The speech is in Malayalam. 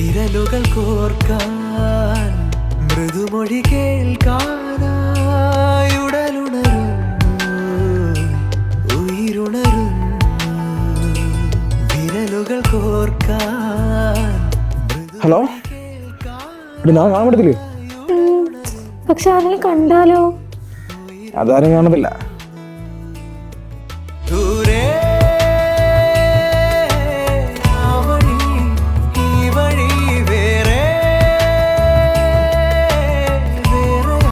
വിരലുകൾ കോർക്കാൻ മൃദുമൊഴി കേൾക്കാനായി ഉടലുണരുന്നു വിരലുകൾ കോർക്കാൻ ഹലോ? ഞാൻ പക്ഷെ ആരെങ്കിലും കണ്ടാലോ? അതാരും കാണത്തില്ല.